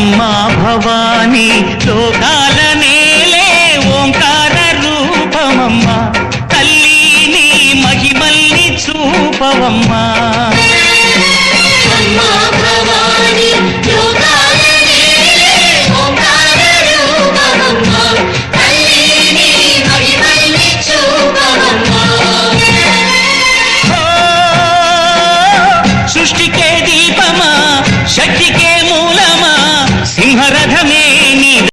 అమ్మా భవాని లోకాలనేలే ఓంకార రూపమమ్మ. తల్లి నీ మహిమల్ని చూపవమ్మ. శక్తికే దీపమా శక్తి ಸಿಂಹರಥಮೇ